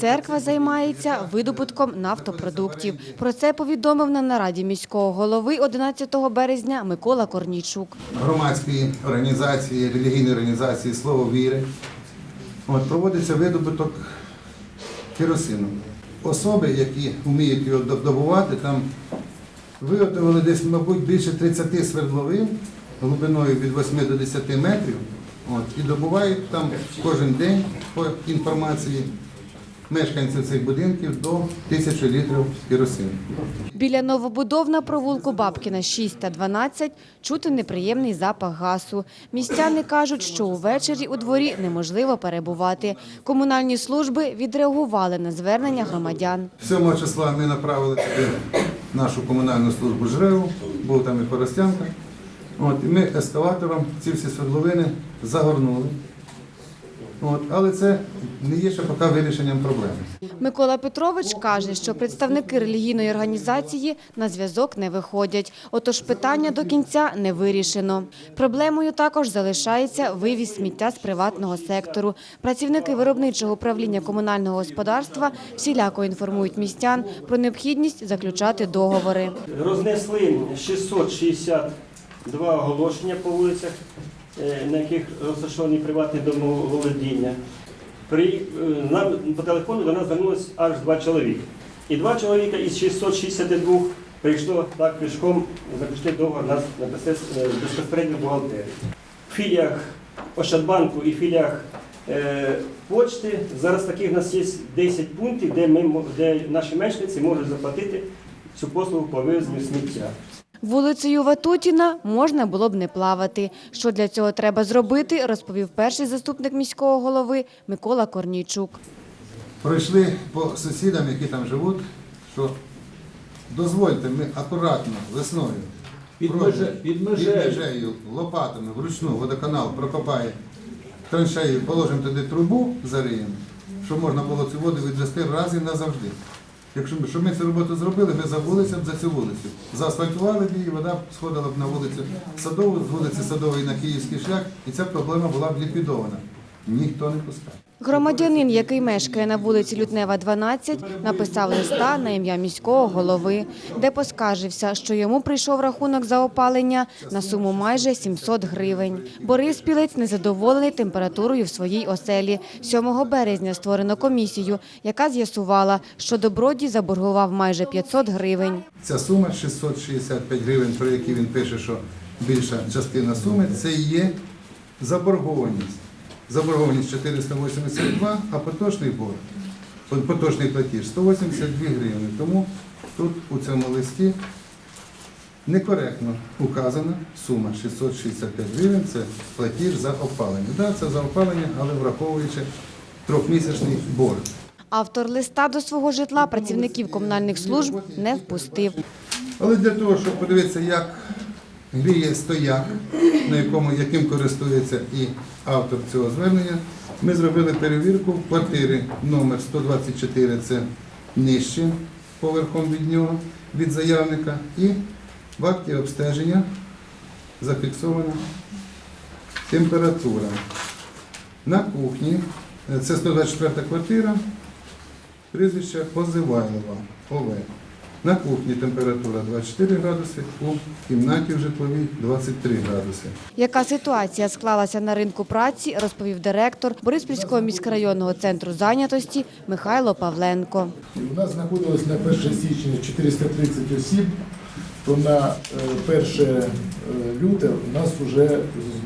Церква займається видобутком нафтопродуктів. Про це повідомив на нараді міського голови 11 березня Микола Корнійчук. громадської організації, релігійної організації Слово віри. От, проводиться видобуток керосину. Особи, які вміють його добувати, там виготовили десь, мабуть, більше 30 свердловин глибиною від 8 до 10 метрів. От, і добувають там кожен день по інформації мешканців цих будинків до 1000 літрів керосину. Біля новобудов на провулку Бабкіна 6 та 12 чути неприємний запах газу. Містяни кажуть, що увечері у дворі неможливо перебувати. Комунальні служби відреагували на звернення громадян. 7 числа ми направили туди нашу комунальну службу ЖРЕУ, був там і Коростянка. От, і ми ескалатором ці всі свердловини загорнули. От, але це не є ще поки вирішенням проблеми. Микола Петрович каже, що представники релігійної організації на зв'язок не виходять. Отож питання до кінця не вирішено. Проблемою також залишається вивіз сміття з приватного сектору. Працівники виробничого управління комунального господарства всіляко інформують містян про необхідність заключати договори. Рознесли 662 оголошення по вулицях, на яких розташовані приватні домоволодіння. При, е, нам по телефону до нас звернулось аж два чоловіка. І два чоловіка із 662 прийшло так пішком заключити договор нас на е, безпосередньо бухгалтерії. В філіях Ощадбанку і філіях е, почти зараз таких у нас є 10 пунктів, де, ми, де наші мешканці можуть заплатити цю послугу по вивезенню сміття. Вулицею Ватутіна можна було б не плавати. Що для цього треба зробити, розповів перший заступник міського голови Микола Корнійчук. Пройшли по сусідам, які там живуть, що дозвольте, ми акуратно весною Під меже- під під межею. межею лопатами вручну водоканал прокопає траншею, положимо туди трубу зариємо, щоб можна було цю воду відвести раз і назавжди. Якщо б щоб ми цю роботу зробили, ми забулися б за цю вулицю. Заасфальтували б її, вода б сходила б на вулицю Садову, з вулиці Садової на Київський шлях, і ця проблема була б ліквідована. Ніхто не пускає. Громадянин, який мешкає на вулиці Лютнева, 12, написав листа на ім'я міського голови, де поскаржився, що йому прийшов рахунок за опалення на суму майже 700 гривень. Борис Пілець незадоволений температурою в своїй оселі. 7 березня створено комісію, яка з'ясувала, що Добродій заборгував майже 500 гривень. Ця сума 665 гривень, про які він пише, що більша частина суми, це є заборгованість. Заборгованість 482, а поточний борг, поточний платіж 182 гривні. Тому тут у цьому листі некоректно указана сума 665 гривень, це платіж за опалення. Так, це за опалення, але враховуючи трьохмісячний борг. Автор листа до свого житла працівників комунальних служб не впустив. Але для того, щоб подивитися, як гріє стояк, на якому, яким користується і автор цього звернення, ми зробили перевірку квартири номер 124, це нижче поверхом від нього, від заявника, і в акті обстеження зафіксована температура. На кухні, це 124 квартира, прізвище Позивайлова, ОВ. На кухні температура 24 градуси, у кімнаті в житловій 23 градуси. Яка ситуація склалася на ринку праці, розповів директор Бориспільського міськрайонного центру зайнятості Михайло Павленко. У нас знаходилось на 1 січня 430 осіб, то на е, 1 е, люте у нас вже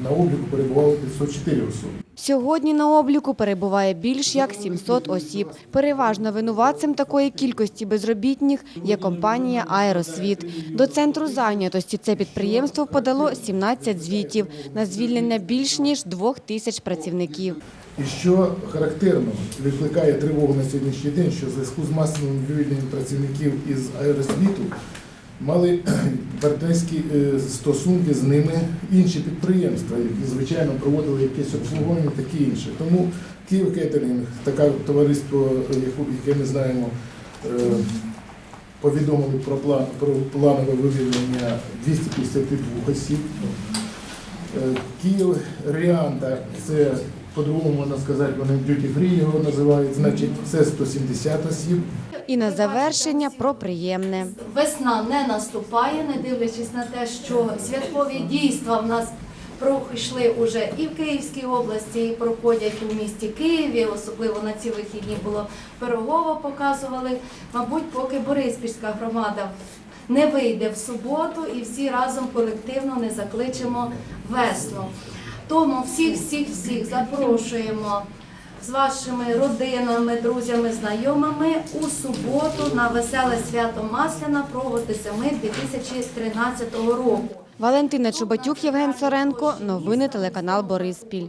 на обліку перебувало 504 особи. Сьогодні на обліку перебуває більш як 700 осіб. Переважно винуватцем такої кількості безробітних є компанія «Аеросвіт». До центру зайнятості це підприємство подало 17 звітів на звільнення більш ніж двох тисяч працівників. І що характерно викликає тривогу на сьогоднішній день, що в зв'язку з масовим вивільненням працівників із аеросвіту мали партнерські е, стосунки з ними інші підприємства, які звичайно проводили якесь обслуговування, таке інше. Тому Київ Кетерінг, таке товариство, яке ми знаємо, е, повідомили про план про планове вивільнення 252 осіб. Е, Київ Ріанта це по-другому можна сказати, вони duty free його називають, значить це 170 осіб. І на завершення про приємне. Весна не наступає, не дивлячись на те, що святкові дійства в нас пройшли уже і в Київській області, і проходять у місті Києві, особливо на ці вихідні було Пирогово показували. Мабуть, поки Бориспільська громада не вийде в суботу і всі разом колективно не закличемо весну. Тому всіх, всіх, всіх запрошуємо з вашими родинами, друзями, знайомими у суботу на веселе свято Масляна проводи зими 2013 року. Валентина Чубатюк, Євген Соренко. Новини телеканал Бориспіль.